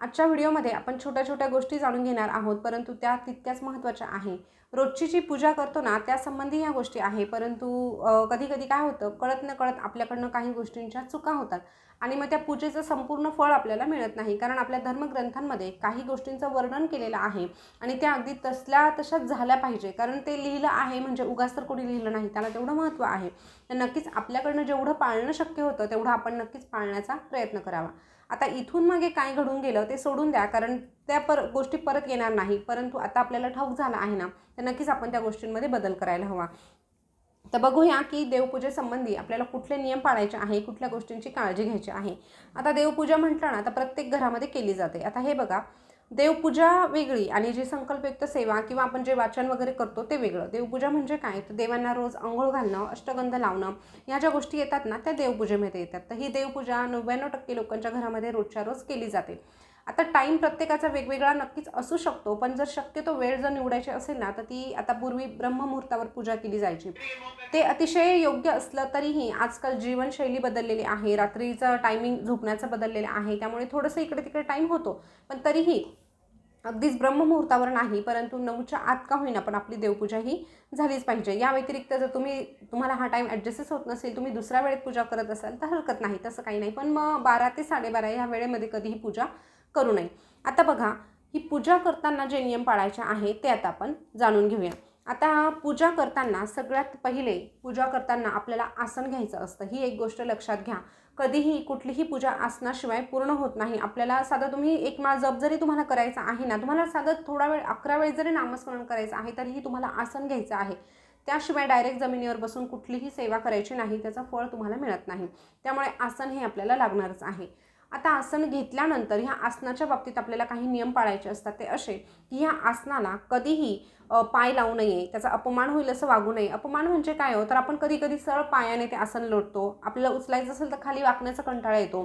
आजच्या व्हिडिओमध्ये आपण छोट्या छोट्या गोष्टी जाणून घेणार आहोत परंतु त्या तितक्याच महत्त्वाच्या आहे. रोजची जी पूजा करतो ना त्यासंबंधी ह्या गोष्टी आहे परंतु कधी कधी काय होतं कळत न कळत आपल्याकडनं काही गोष्टींच्या चुका होतात आणि मग त्या पूजेचं संपूर्ण फळ आपल्याला मिळत नाही कारण आपल्या धर्मग्रंथांमध्ये काही गोष्टींचं वर्णन केलेलं आहे आणि त्या अगदी तसल्या तशाच झाल्या पाहिजे कारण ते लिहिलं आहे म्हणजे उगाच तर कोणी लिहिलं नाही त्याला तेवढं महत्त्व आहे. तर नक्कीच आपल्याकडनं जेवढं पाळणं शक्य होतं तेवढं आपण नक्कीच पाळण्याचा प्रयत्न करावा. आता इथून मागे काय घडून गेलं ते सोडून द्या कारण त्या पर गोष्टी परत येणार नाही. परंतु आता आपल्याला ठाऊक झाला आहे ना तर नक्कीच आपण त्या गोष्टींमध्ये बदल करायला हवा. तर बघूया की देवपूजेसंबंधी आपल्याला कुठले नियम पाळायचे आहे कुठल्या गोष्टींची काळजी घ्यायची आहे. आता देवपूजा म्हटलं ना तर प्रत्येक घरामध्ये केली जाते. आता हे बघा देवपूजा वेगळी आणि जी संकल्पयुक्त सेवा किंवा आपण जे वाचन वगैरे करतो ते वेगळं. देवपूजा म्हणजे काय? तर देवांना रोज आंघोळ घालणं अष्टगंध लावणं ह्या ज्या गोष्टी येतात ना त्या देवपूजेमध्ये येतात. तर ही देवपूजा नव्याण्णव टक्के लोकांच्या घरामध्ये रोजच्या रोज केली जाते. आता टाईम प्रत्येकाचा वेगवेगळा नक्कीच असू शकतो पण जर शक्यतो वेळ जर निवडायची असेल ना तर ती आता पूर्वी ब्रह्ममुहूर्तावर पूजा केली जायची. ते अतिशय योग्य असलं तरीही आजकाल जीवनशैली बदललेली आहे रात्रीचं टायमिंग झोपण्याचं बदललेलं आहे त्यामुळे थोडंसं इकडे तिकडे टाईम होतो. पण तरीही अगदीच ब्रह्ममुहूर्तावर नाही परंतु नऊच्या आत का होईना पण आपली देवपूजा ही झालीच पाहिजे. या व्यतिरिक्त जर तुम्ही तुम्हाला हा टाईम ॲडजस्टच होत नसेल तुम्ही दुसऱ्या वेळेत पूजा करत असाल तर हरकत नाही तसं काही नाही. पण मग बारा ते साडेबारा ह्या वेळेमध्ये कधीही पूजा करू नये. आता बघा ही पूजा करताना जे नियम पाळायचे आहे ते आता आपण जाणून घेऊया. आता पूजा करताना सगळ्यात पहिले पूजा करताना आपल्याला आसन घ्यायचं असतं. ही एक गोष्ट लक्षात घ्या. कधीही कुठलीही पूजा आसनाशिवाय पूर्ण होत नाही. आपल्याला साधं तुम्ही एक माळ जप जरी तुम्हाला करायचा आहे ना तुम्हाला साधं थोडा वेळ अकरा वेळ जरी नामस्मरण करायचं आहे तरीही तुम्हाला आसन घ्यायचं आहे. त्याशिवाय डायरेक्ट जमिनीवर बसून कुठलीही सेवा करायची नाही त्याचं फळ तुम्हाला मिळत नाही. त्यामुळे आसन हे आपल्याला लागणारच आहे. आता आसन घेतल्यानंतर ह्या आसनाच्या बाबतीत आपल्याला काही नियम पाळायचे असतात ते असे की ह्या आसनाला कधीही पाय लावू नये त्याचा अपमान होईल असं वागू नये. अपमान म्हणजे काय हो? तर आपण कधी कधी सरळ पायाने ते आसन लोटतो आपल्याला उचलायचं असेल तर खाली वाकण्याचा कंटाळा येतो.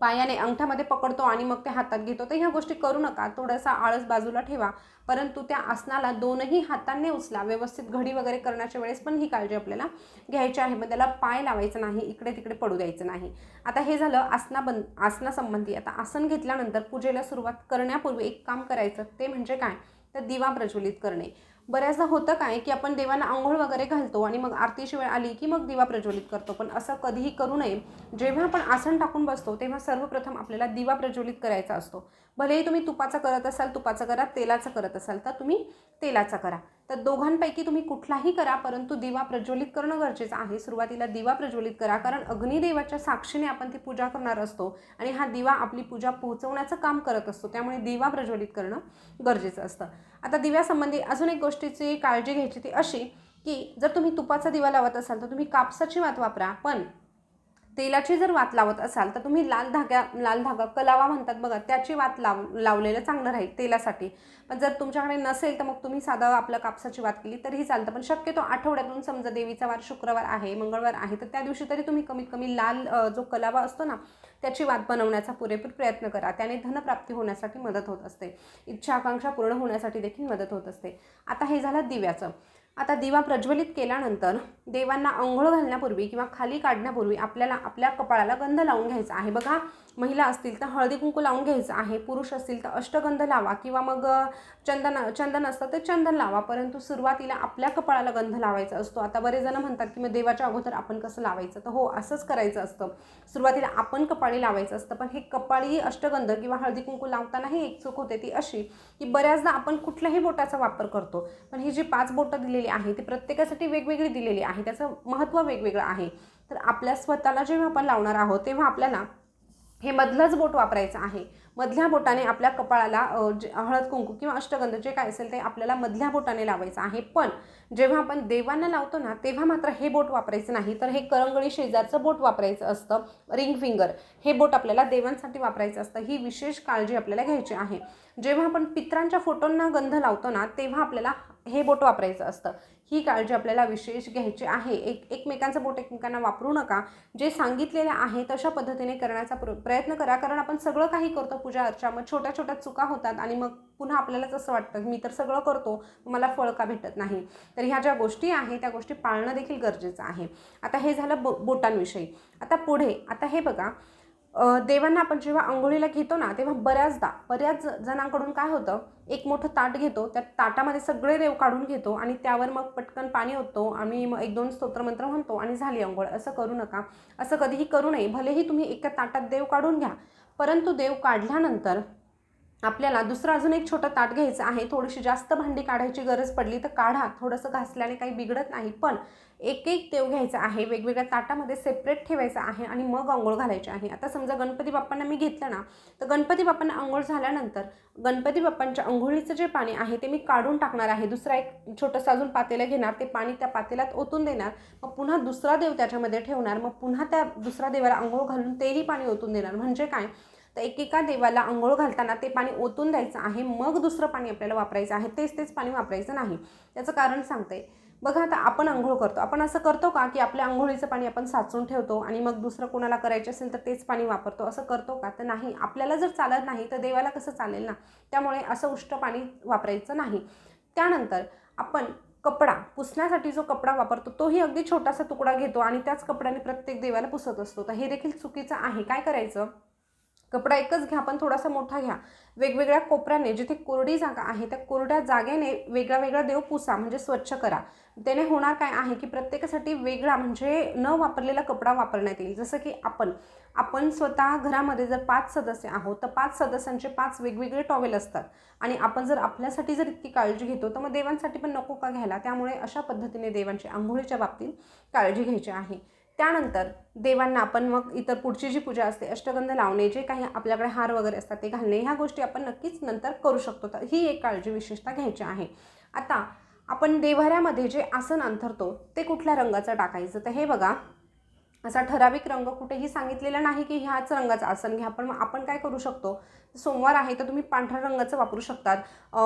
पायाने अंगठ्यामध्ये पकडतो आणि मग ते हातात घेतो. तर ह्या गोष्टी करू नका. थोडासा आळस बाजूला ठेवा. परंतु त्या आसनाला दोनही हातांनी उचला. व्यवस्थित घडी वगैरे करण्याच्या वेळेस पण ही काळजी आपल्याला घ्यायची आहे. मग त्याला पाय लावायचं नाही. इकडे तिकडे पडू द्यायचं नाही. आता हे झालं आसना बन आसनासंबंधी. आता आसन घेतल्यानंतर पूजेला सुरुवात करण्यापूर्वी एक काम करायचं. ते म्हणजे काय? तर दिवा प्रज्वलित करणे. बऱ्याचदा होतं काय की आपण देवांना आंघोळ वगैरे घालतो आणि मग आरतीची वेळ आली की मग दिवा प्रज्वलित करतो. पण असं कधीही करू नये. जेव्हा आपण आसन टाकून बसतो तेव्हा सर्वप्रथम आपल्याला दिवा प्रज्वलित करायचा असतो. भलेही तुम्ही तुपाचा करत असाल तुपाचं करा तेलाचं करत असाल तर तुम्ही तेलाचा करा. तर दोघांपैकी तुम्ही कुठलाही करा परंतु दिवा प्रज्वलित करणं गरजेचं आहे. सुरुवातीला दिवा प्रज्वलित करा कारण अग्निदेवाच्या साक्षीने आपण ती पूजा करणार असतो आणि हा दिवा आपली पूजा पोहोचवण्याचं काम करत असतो. त्यामुळे दिवा प्रज्वलित करणं गरजेचं असतं. आता दिव्यासंबंधी अजून एक गोष्टीची काळजी घ्यायची ती अशी की जर तुम्ही तुपाचा दिवा लावत असाल तर तुम्ही कापसाची वात वापरा पण तेलाची जर वात लावत असाल तर तुम्ही लाल धाग्या लाल धागा कलावा म्हणतात बघा त्याची वात लाव लावलेलं चांगलं राहील तेलासाठी. पण जर तुमच्याकडे नसेल तर मग तुम्ही साधं आपलं कापसाची वात केली तरीही चालतं. पण शक्यतो आठवड्यातून समजा देवीचा वार शुक्रवार आहे मंगळवार आहे तर त्या दिवशी तरी तुम्ही कमीत कमी लाल जो कलावा असतो ना त्याची वात बनवण्याचा पुरेपूर प्रयत्न करा. त्याने धनप्राप्ती होण्यासाठी मदत होत असते. इच्छा आकांक्षा पूर्ण होण्यासाठी देखील मदत होत असते. आता हे झालं दिव्याचं. आता दिवा प्रज्वलित केल्यानंतर देवांना अंघोळ घालण्यापूर्वी किंवा खाली काढण्यापूर्वी आपल्याला आपल्या कपाळाला गंध लावून घ्यायचा आहे. बघा महिला असतील तर हळदी कुंकू लावून घ्यायचं आहे. पुरुष असतील तर अष्टगंध लावा किंवा मग चंदन चंदन असतं ते चंदन लावा. परंतु सुरुवातीला आपल्या कपाळाला गंध लावायचा असतो. आता बरेच जण म्हणतात की मग देवाच्या अगोदर आपण कसं लावायचं? तर हो असंच करायचं असतं. सुरुवातीला आपण कपाळी लावायचं असतं. पण हे कपाळी अष्टगंध किंवा हळदी कुंकू लावतानाही एक चूक होते ती अशी की बऱ्याचदा आपण कुठल्याही बोटाचा वापर करतो. पण ही जी पाच बोटं दिलेली आहे ती प्रत्येकासाठी वेगवेगळी दिलेली आहे त्याचं महत्त्व वेगवेगळं आहे. तर आपल्या स्वतःला जेव्हा आपण लावणार आहोत तेव्हा आपल्याला हे मधलंच बोट वापरायचं आहे. मधल्या बोटाने आपल्या कपाळाला हळद कुंकू किंवा अष्टगंध जे काय असेल ते आपल्याला मधल्या बोटाने लावायचं आहे. पण जेव्हा आपण देवांना लावतो ना तेव्हा मात्र हे बोट वापरायचं नाही. तर हे करंगळी शेजारचं बोट वापरायचं असतं रिंग फिंगर. हे बोट आपल्याला देवांसाठी वापरायचं असतं. ही विशेष काळजी आपल्याला घ्यायची आहे. जेव्हा आपण पित्रांच्या फोटोंना गंध लावतो ना तेव्हा आपल्याला हे बोट वापरायचं असतं. ही काळजी आपल्याला विशेष घ्यायची आहे. एक एकमेकांचं बोट एकमेकांना वापरू नका. जे सांगितलेलं आहे तशा पद्धतीने करण्याचा प्र प्रयत्न करा. कारण आपण सगळं काही करतो पूजा अर्चा. मग छोट्या छोट्या चुका होतात आणि मग पुन्हा आपल्यालाच असं वाटतं मी तर सगळं करतो मला फळ का भेटत नाही? तर ह्या ज्या गोष्टी आहे त्या गोष्टी पाळणं देखील गरजेचं आहे. आता हे झालं बो बोटांविषयी. आता पुढे आता हे बघा देवांना आपण जेव्हा आंघोळीला घेतो ना तेव्हा बऱ्याचदा बऱ्याच जणांकडून काय होतं एक मोठं ताट घेतो त्या ताटामध्ये सगळे देव काढून घेतो आणि त्यावर मग पटकन पाणी होतो आम्ही मग एक दोन स्तोत्रमंत्र म्हणतो आणि झाली आंघोळ. असं करू नका. असं कधीही करू नये. भलेही तुम्ही एका ताटात देव काढून घ्या. परंतु देव काढल्यानंतर आपल्याला दुसरं अजून एक छोटं ताट घ्यायचं आहे. थोडीशी जास्त भांडी काढायची गरज पडली तर काढा. थोडंसं घासल्याने काही बिघडत नाही. पण एक एक देव घ्यायचा आहे. वेगवेगळ्या ताटामध्ये सेपरेट ठेवायचा आहे आणि मग आंघोळ घालायची आहे. आता समजा गणपती बाप्पांना मी घेतलं ना तर गणपती बाप्पांना आंघोळ झाल्यानंतर गणपती बाप्पांच्या आंघोळीचं जे पाणी आहे ते मी काढून टाकणार आहे. दुसरा एक छोटंसं अजून पातेलं घेणार. ते पाणी त्या पातेल्यात ओतून देणार. मग पुन्हा दुसरा देव त्याच्यामध्ये ठेवणार. मग पुन्हा त्या दुसऱ्या देवाला आंघोळ घालून तेही पाणी ओतून देणार. म्हणजे काय? तर एकेका देवाला आंघोळ घालताना ते पाणी ओतून द्यायचं आहे मग दुसरं पाणी आपल्याला वापरायचं आहे. तेच तेच पाणी वापरायचं नाही. त्याचं कारण सांगते. बघा आता आपण आंघोळ करतो. आपण असं करतो का की आपल्या आंघोळीचं पाणी आपण साचून ठेवतो आणि मग दुसरं कोणाला करायचं असेल तर तेच पाणी वापरतो? असं करतो का? तर नाही. आपल्याला जर चालत नाही तर देवाला कसं चालेल ना? त्यामुळे असं उष्ट पाणी वापरायचं नाही. त्यानंतर आपण कपडा पुसण्यासाठी जो कपडा वापरतो तोही अगदी छोटासा तुकडा घेतो आणि त्याच कपड्याने प्रत्येक देवाला पुसत असतो. तर हे देखील चुकीचं आहे. काय करायचं? कपडा एकच घ्या पण थोडासा मोठा घ्या. वेगवेगळ्या कोपऱ्याने जिथे कोरडी जागा आहे त्या कोरड्या जागेने वेगळा वेगळा देव पुसा म्हणजे स्वच्छ करा. त्याने होणार काय आहे की प्रत्येकासाठी वेगळा म्हणजे न वापरलेला कपडा वापरण्यात येईल. जसं की आपण आपण स्वतः घरामध्ये जर पाच सदस्य आहोत तर पाच सदस्यांचे पाच वेगवेगळे टॉवेल असतात. आणि आपण जर आपल्यासाठी जर इतकी काळजी घेतो तर मग देवांसाठी पण नको का घ्यायला? त्यामुळे अशा पद्धतीने देवांची आंघोळीच्या बाबतीत काळजी घ्यायची आहे. त्यानंतर देवांना आपण मग इतर पुढची जी पूजा असते अष्टगंध लावणे जे काही आपल्याकडे हार वगैरे असतात ते घालणे ह्या गोष्टी आपण नक्कीच नंतर करू शकतो. तर ही एक काळजी विशेषतः घ्यायची आहे. आता आपण देव्हाऱ्यामध्ये जे आसन अंथरतो ते कुठल्या रंगाचं टाकायचं? तर हे बघा असा ठराविक रंग कुठेही सांगितलेला नाही की ह्याच रंगाचं आसन घ्या. पण मग आपण काय करू शकतो? सोमवार आहे तर तुम्ही पांढऱ्या रंगाचं वापरू शकतात.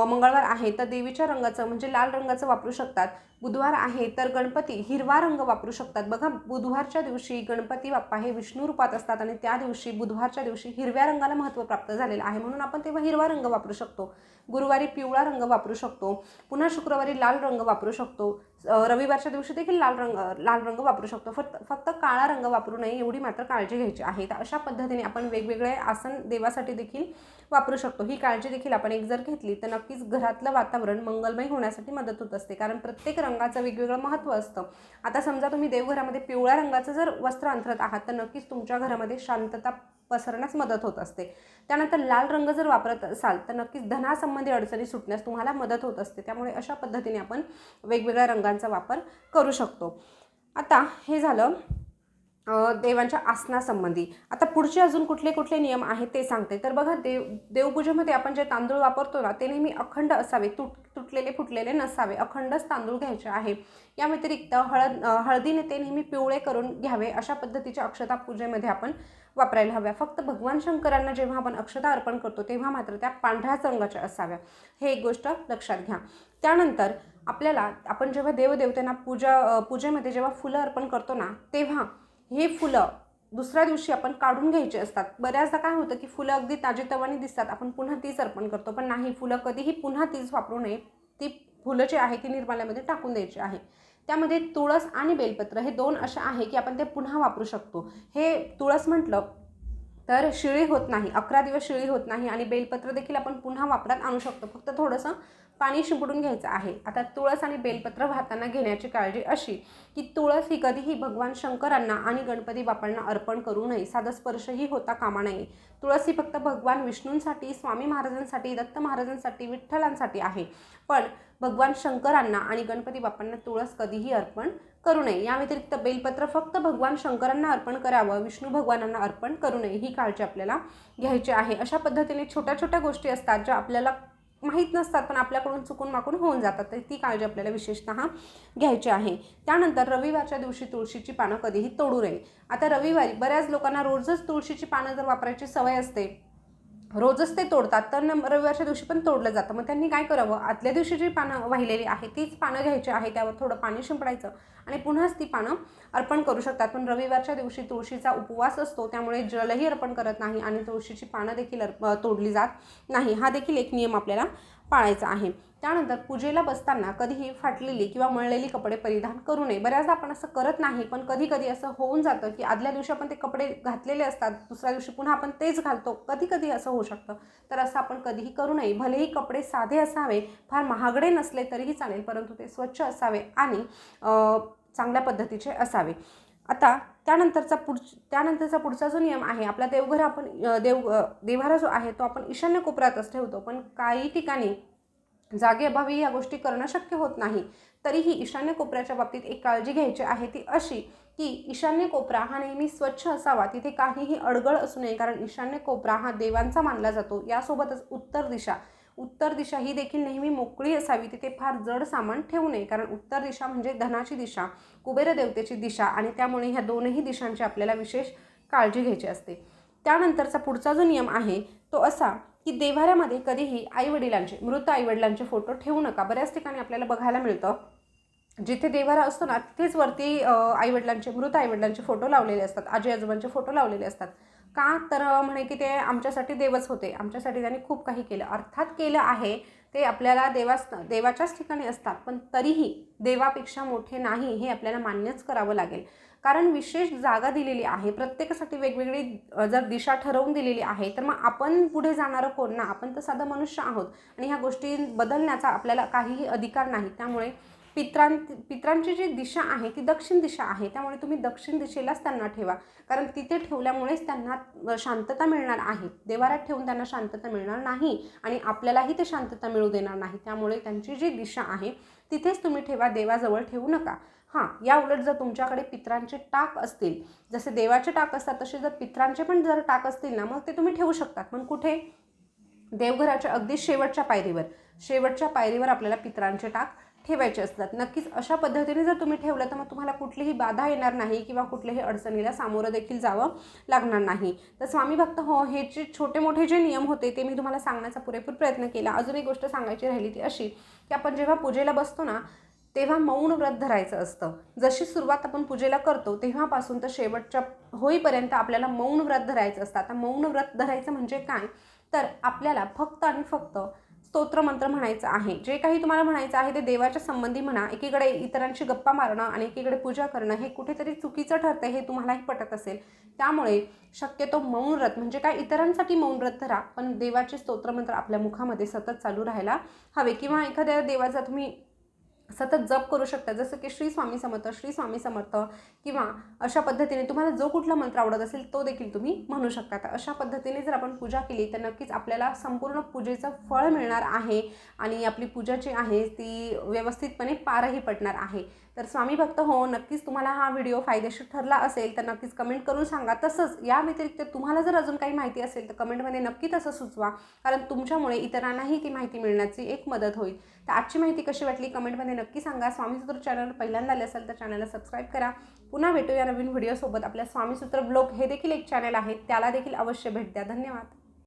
मंगळवार आहे तर देवीच्या रंगाचं म्हणजे लाल रंगाचं वापरू शकतात. बुधवार आहे तर गणपती हिरवा रंग वापरू शकतात. बघा बुधवारच्या दिवशी गणपती बाप्पा हे विष्णू रूपात असतात आणि त्या दिवशी बुधवारच्या दिवशी हिरव्या रंगाला महत्त्व प्राप्त झालेलं आहे. म्हणून आपण तेव्हा हिरवा रंग वापरू शकतो. गुरुवारी पिवळा रंग वापरू शकतो. पुन्हा शुक्रवारी लाल रंग वापरू शकतो. रविवारच्या दिवशी देखील लाल रंग लाल रंग वापरू शकतो. फक्त फक्त काळा रंग वापरू नये एवढी मात्र काळजी घ्यायची आहे. तर अशा पद्धतीने आपण वेगवेगळे आसन देवासाठी देखील वापरू शकतो. ही काळजी देखील आपण एक जर घेतली तर नक्कीच घरातलं वातावरण मंगलमय होण्यासाठी मदत होत असते. कारण प्रत्येक रंगाचं वेगवेगळं महत्त्व असतं. आता समजा तुम्ही देवघरामध्ये पिवळ्या रंगाचं जर वस्त्र अंतरत आहात तर नक्कीच तुमच्या घरामध्ये शांतता पसरण्यास मदत होत असते. त्यानंतर लाल रंग जर वापरत असाल तर नक्कीच धनासंबंधी अडचणी सुटण्यास तुम्हाला मदत होत असते. त्यामुळे अशा पद्धतीने आपण वेगवेगळ्या रंगांचा वापर करू शकतो. आता हे झालं देवांच्या आसनासंबंधी. आता पुढचे अजून कुठले कुठले नियम आहेत ते सांगते. तर बघा देव देवपूजेमध्ये आपण जे तांदूळ वापरतो ना ते नेहमी अखंड असावे तुट तुटलेले फुटलेले नसावे. अखंडच तांदूळ घ्यायचे आहे. या व्यतिरिक्त हळद हळदीने ते नेहमी पिवळे करून घ्यावे. अशा पद्धतीच्या अक्षता पूजेमध्ये आपण वापरायला हव्या. फक्त भगवान शंकरांना जेव्हा आपण अक्षता अर्पण करतो तेव्हा मात्र त्या पांढऱ्याच रंगाच्या असाव्या. हे एक गोष्ट लक्षात घ्या. त्यानंतर आपल्याला आपण जेव्हा देवदेवतांना पूजा पूजेमध्ये जेव्हा फुलं अर्पण करतो ना तेव्हा हे फुलं दुसऱ्या दिवशी आपण काढून घ्यायची असतात. बऱ्याचदा काय होतं की फुलं अगदी ताजेतवानी दिसतात. आपण पुन्हा तीच अर्पण करतो. पण नाही फुलं कधीही पुन्हा तीच वापरू नये. ती फुलं जी आहे ती निर्माल्यामध्ये टाकून द्यायची आहे. त्यामध्ये तुळस आणि बेलपत्र हे दोन असे आहे की आपण ते पुन्हा वापरू शकतो. हे तुळस म्हटलं तर शिळी होत नाही अकरा दिवस शिळी होत नाही आणि बेलपत्र देखील आपण पुन्हा वापरात आणू शकतो. फक्त थोडंसं पाणी शिंपडून घ्यायचं आहे. आता तुळस आणि बेलपत्र वाहताना घेण्याची काळजी अशी की तुळस ही कधीही भगवान शंकरांना आणि गणपती बापांना अर्पण करू नये. साधा स्पर्शही होता कामा नये. तुळस ही फक्त भगवान विष्णूंसाठी स्वामी महाराजांसाठी दत्त महाराजांसाठी विठ्ठलांसाठी आहे. पण भगवान शंकरांना आणि गणपती बापांना तुळस कधीही अर्पण करू नये. या व्यतिरिक्त बेलपत्र फक्त भगवान शंकरांना अर्पण करावं विष्णू भगवानांना अर्पण करू नये ही काळजी आपल्याला घ्यायची आहे. अशा पद्धतीने छोट्या छोट्या गोष्टी असतात ज्या आपल्याला माहीत नसतात पण आपल्याकडून चुकून माकून होऊन जातात. तर ती काळजी आपल्याला विशेषतः घ्यायची आहे. त्यानंतर रविवारच्या दिवशी तुळशीची पानं कधीही तोडू नये. आता रविवारी बऱ्याच लोकांना रोजच तुळशीची पानं जर वापरायची सवय असते रोजच ते तोडतात. तर न रविवारच्या दिवशी पण तोडलं जातं. मग त्यांनी काय करावं? आदल्या दिवशी जी पानं वाहिलेली आहे तीच पानं घ्यायची आहे त्यावर थोडं पाणी शिंपडायचं आणि पुन्हाच ती पानं अर्पण करू शकतात. पण रविवारच्या दिवशी तुळशीचा उपवास असतो त्यामुळे जलही अर्पण करत नाही आणि तुळशीची पानं देखील अर्प तोडली जात नाही. हा देखील एक नियम आपल्याला पाळायचा आहे. त्यानंतर पूजेला बसताना कधीही फाटलेली किंवा मळलेली कपडे परिधान करू नये. बऱ्याचदा आपण असं करत नाही पण कधी कधी असं होऊन जातं की आदल्या दिवशी आपण ते कपडे घातलेले असतात दुसऱ्या दिवशी पुन्हा आपण तेच घालतो. कधी कधी असं होऊ शकतं. तर असं आपण कधीही करू नये. भलेही कपडे साधे असावे फार महागडे नसले तरीही चालेल परंतु ते स्वच्छ असावे आणि चांगल्या पद्धतीचे असावे. आता त्यानंतरचा पुढ त्यानंतरचा पुढचा जो नियम आहे आपला देवघर आपण देव देवारा जो आहे तो आपण ईशान्य कोपऱ्यातच ठेवतो. पण काही ठिकाणी जागेअभावी या गोष्टी करणं शक्य होत नाही. तरीही ईशान्य कोपऱ्याच्या बाबतीत एक काळजी घ्यायची आहे ती अशी की ईशान्य कोपरा हा नेहमी स्वच्छ असावा. तिथे काहीही अडगळ असू नये कारण ईशान्य कोपरा हा देवांचा मानला जातो. यासोबतच उत्तर दिशा. उत्तर दिशा ही देखील नेहमी मोकळी असावी. तिथे फार जड सामान ठेवू नये कारण उत्तर दिशा म्हणजे धनाची दिशा कुबेर देवतेची दिशा आणि त्यामुळे ह्या दोनही दिशांची आपल्याला विशेष काळजी घ्यायची असते. त्यानंतरचा पुढचा जो नियम आहे तो असा की देव्हाऱ्यामध्ये कधीही आईवडिलांचे मृत आईवडिलांचे फोटो ठेवू नका. बऱ्याच ठिकाणी आपल्याला बघायला मिळतं जिथे देवारा असतो ना तिथेच वरती आईवडिलांचे मृत आईवडिलांचे फोटो लावलेले असतात. आजी आजोबांचे फोटो लावलेले असतात. का तर म्हणे की ते आमच्यासाठी देवच होते. आमच्यासाठी त्यांनी खूप काही केलं. अर्थात केलं आहे ते आपल्याला देवास देवाच्याच ठिकाणी असतात पण तरीही देवापेक्षा मोठे नाही हे आपल्याला मान्यच करावं लागेल. कारण विशेष जागा दिलेली आहे. प्रत्येकासाठी वेगवेगळी जर दिशा ठरवून दिलेली आहे तर मग आपण पुढे जाणारं कोण ना? आपण तर साधं मनुष्य आहोत. आणि ह्या गोष्टी बदलण्याचा आपल्याला काहीही अधिकार नाही. त्यामुळे पित्रां पित्रांची जी दिशा आहे ती दक्षिण दिशा आहे त्यामुळे तुम्ही दक्षिण दिशेलाच त्यांना ठेवा. कारण तिथे ठेवल्यामुळेच त्यांना शांतता मिळणार आहे. देवारात ठेवून त्यांना शांतता मिळणार नाही आणि आपल्यालाही ते शांतता मिळू देणार नाही. त्यामुळे त्यांची जी दिशा आहे तिथेच तुम्ही ठेवा देवाजवळ ठेवू नका. हां या उलट जर तुमच्याकडे पित्रांचे टाक असतील जसे देवाचे टाक असतात तसे जर पित्रांचे पण जर टाक असतील ना मग ते तुम्ही ठेवू शकतात. पण कुठे? देवघराच्या अगदी शेवटच्या पायरीवर. शेवटच्या पायरीवर आपल्याला पित्रांचे टाक ठेवायचे असतात. नक्कीच अशा पद्धतीने जर तुम्ही ठेवलं तर मग तुम्हाला कुठलीही बाधा येणार नाही किंवा कुठल्याही अडचणीला सामोरं देखील जावं लागणार नाही. तर स्वामी भक्त हो हे जे छोटे मोठे जे नियम होते ते मी तुम्हाला सांगण्याचा पुरेपूर प्रयत्न केला. अजून एक गोष्ट सांगायची राहिली ती अशी की आपण जेव्हा पूजेला बसतो ना तेव्हा मौन व्रत धरायचं असतं. जशी सुरुवात आपण पूजेला करतो तेव्हापासून तर शेवटच्या होईपर्यंत आपल्याला मौन व्रत धरायचं असतं. आता मौन व्रत धरायचं म्हणजे काय? तर आपल्याला फक्त आणि फक्त स्तोत्र मंत्र म्हणायचं आहे. जे काही तुम्हाला म्हणायचं आहे ते देवाच्या संबंधी म्हणा एकीकडे इतरांशी गप्पा मारणं आणि एकीकडे पूजा करणं हे कुठेतरी चुकीचं ठरतं हे तुम्हालाही पटत असेल. त्यामुळे शक्यतो मौन व्रत म्हणजे काय? इतरांसाठी मौन व्रत धरा पण देवाचे स्तोत्रमंत्र आपल्या मुखामध्ये सतत चालू राहायला हवे. किंवा एखाद्या देवाचा तुम्ही सतत जप करू शकता. जसं की श्री स्वामी समर्थ श्री स्वामी समर्थ किंवा अशा पद्धतीने तुम्हाला जो कुठला मंत्र आवडत असेल तो देखील तुम्ही म्हणू शकता. तर अशा पद्धतीने जर आपण पूजा केली तर नक्कीच आपल्याला संपूर्ण पूजेचं फळ मिळणार आहे आणि आपली पूजा जी आहे ती व्यवस्थितपणे पारही पडणार आहे. तर स्वामी भक्त हो नक्कीच तुम्हाला हा व्हिडिओ फायदेशीर ठरला असेल तर नक्कीच कमेंट करून सांगा. तसंच या व्यतिरिक्त तुम्हाला जर अजून काही माहिती असेल तर कमेंटमध्ये नक्की तसं सुचवा कारण तुमच्यामुळे इतरांनाही ती माहिती मिळण्याची एक मदत होईल. तर आजची माहिती कशी वाटली कमेंटमध्ये नक्की सांगा. स्वामीसूत्र चॅनल पहिल्यांदा आले असेल तर चॅनलला सबस्क्राईब करा. पुन्हा भेटूया नवीन व्हिडिओसोबत आपल्या स्वामीसूत्र ब्लॉग हे देखील एक चॅनल आहे त्याला देखील अवश्य भेट द्या. धन्यवाद.